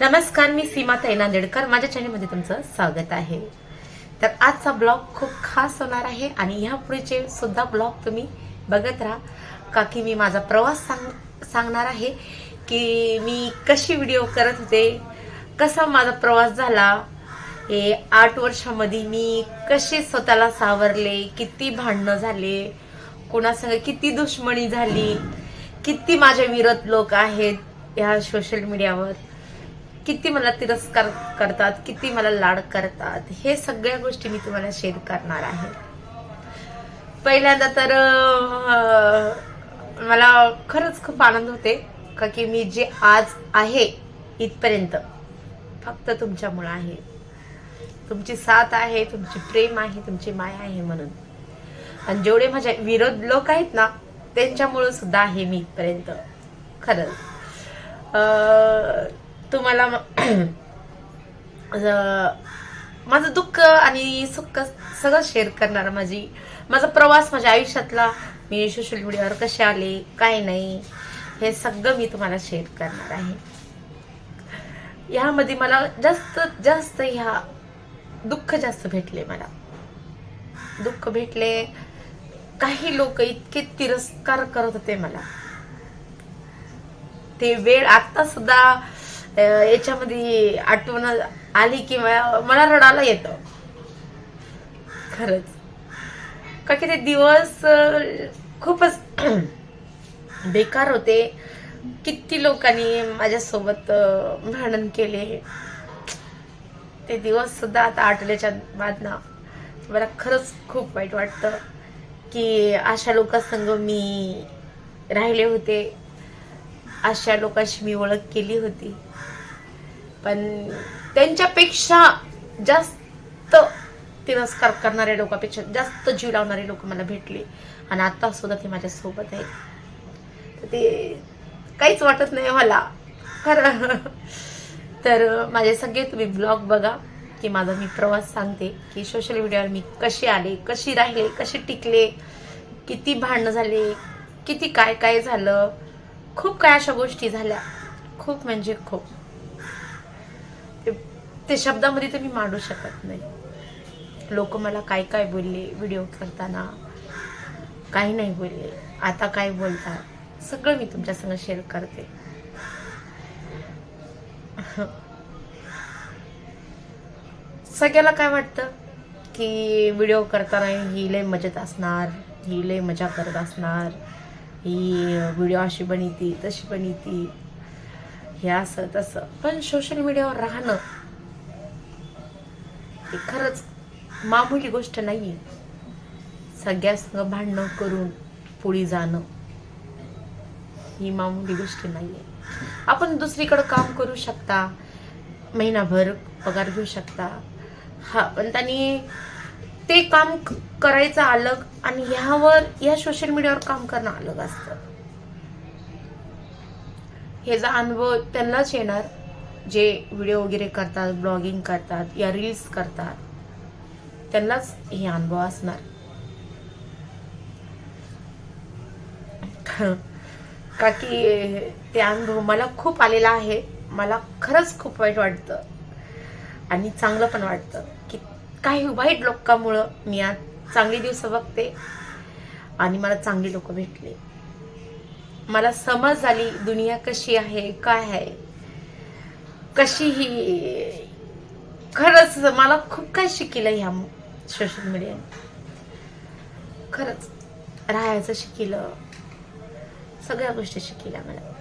नमस्कार मी सीमा ताई नांदेडकर माझ्या चॅनलमध्ये तुमचं स्वागत आहे. तर आजचा ब्लॉग खूप खास होणार आहे आणि ह्या पुढेचे सुद्धा ब्लॉग तुम्ही बघत राहा. का की मी माझा प्रवास सांग सांगणार आहे की मी कशी व्हिडिओ करत होते कसा माझा प्रवास झाला हे आठ वर्षामध्ये मी कसे स्वतःला सावरले किती भांडणं झाले कोणासंग किती दुश्मनी झाली किती माझ्या विरोध लोक आहेत ह्या सोशल मीडियावर किती मला तिरस्कार करतात किती मला लाड करतात हे सगळ्या गोष्टी मी तुम्हाला शेअर करणार आहे. पहिल्यांदा तर मला खरंच खूप आनंद होते का की मी जे आज आहे इथपर्यंत फक्त तुमच्यामुळं आहे तुमची साथ आहे तुमची प्रेम आहे तुमची माया आहे म्हणून. आणि जेवढे माझे विरोध लोक आहेत ना त्यांच्यामुळं सुद्धा आहे मी इथपर्यंत. खरंच. तुम्हाला माझं दुःख आणि सुख सगळं शेअर करणार माझी. माझा प्रवास माझ्या आयुष्यातला मी सोशल मीडियावर कसे आले काय नाही हे सगळं मी तुम्हाला शेअर करणार आहे. ह्यामध्ये मला जास्त जास्त ह्या दुःख जास्त भेटले मला. दुःख भेटले काही लोक इतके तिरस्कार करत होते मला. ते वेळ आता सुद्धा याच्यामध्ये आठवण आली की मला मला रडायला येतं. खरंच. का की ते दिवस खूपच बेकार होते. किती लोकांनी माझ्यासोबत भांडण केले. ते दिवस सुद्धा आता आठवल्याच्या बाद ना मला खरंच खूप वाईट वाटतं की अशा लोकांसंग मी राहिले होते. अशा लोकांशी मी ओळख केली होती. पण त्यांच्यापेक्षा जास्त तिरस्कार करणाऱ्या लोकांपेक्षा जास्त जीव लावणारे लोक मला भेटले. आणि आता सुद्धा ते माझ्या सोबत आहेत. तर ते काहीच वाटत नाही मला खरं तर माझे सगळे तुम्ही ब्लॉग बघा की माझा मी प्रवास सांगते की सोशल मीडियावर मी कशी आले कशी राहिले कशी टिकले किती भांडणं झाले किती काय काय झालं खूप काय अशा गोष्टी झाल्या. खूप म्हणजे खूप. ते- शब्दामध्ये तर मी मांडू शकत नाही. लोक मला काय काय बोलले व्हिडिओ करताना. काही नाही बोलले. आता काय बोलतात? सगळं मी तुमच्या संग शेअर करते. सगळ्याला काय वाटतं? की व्हिडिओ करताना ही लय मजेत असणार ही लय मजा करत असणार. ही व्हिडिओ अशी बनिती तशी बनिती. हे असं तसं. पण सोशल मीडियावर राहणं हे खरंच मामूली गोष्ट नाही आहे सगळ्यासंग भांडणं करून पुढे जाणं ही मामूली गोष्ट नाही आहे आपण दुसरीकडं काम करू शकता महिनाभर पगार घेऊ शकता. हा पण त्यांनी ते काम करायचं अलग आणि ह्यावर या सोशल मीडियावर काम करणं अलग असतं. ह्याचा अनुभव त्यांनाच येणार जे व्हिडिओ वगैरे करतात ब्लॉगिंग करतात या रील्स करतात त्यांनाच हे अनुभव असणार. का की ते अनुभव मला खूप आलेला आहे. मला खरंच खूप वाईट वाटतं. आणि चांगलं पण वाटतं की काही वाईट लोकांमुळं मी आज चांगली दिवस बघते. आणि मला चांगली लोक भेटले. मला समज झाली दुनिया कशी आहे काय आहे. कशी ही खरंच मला खूप काय शिकलं ह्या सोशल मीडियाने खरंच राहायचं शिकलं. सगळ्या गोष्टी शिकल्या मला.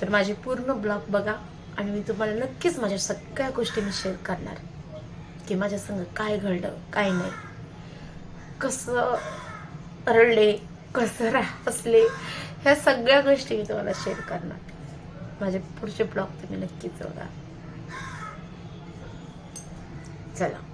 तर माझे पूर्ण ब्लॉग बघा. आणि मी तुम्हाला नक्कीच माझ्या सगळ्या गोष्टी मी शेअर करणार. की माझ्या संग काय घडलं काय नाही. कसं रडले कसं रा असले ह्या सगळ्या गोष्टी मी तुम्हाला शेअर करणार. माझे पुढचे ब्लॉग तुम्ही नक्कीच बघा. चला.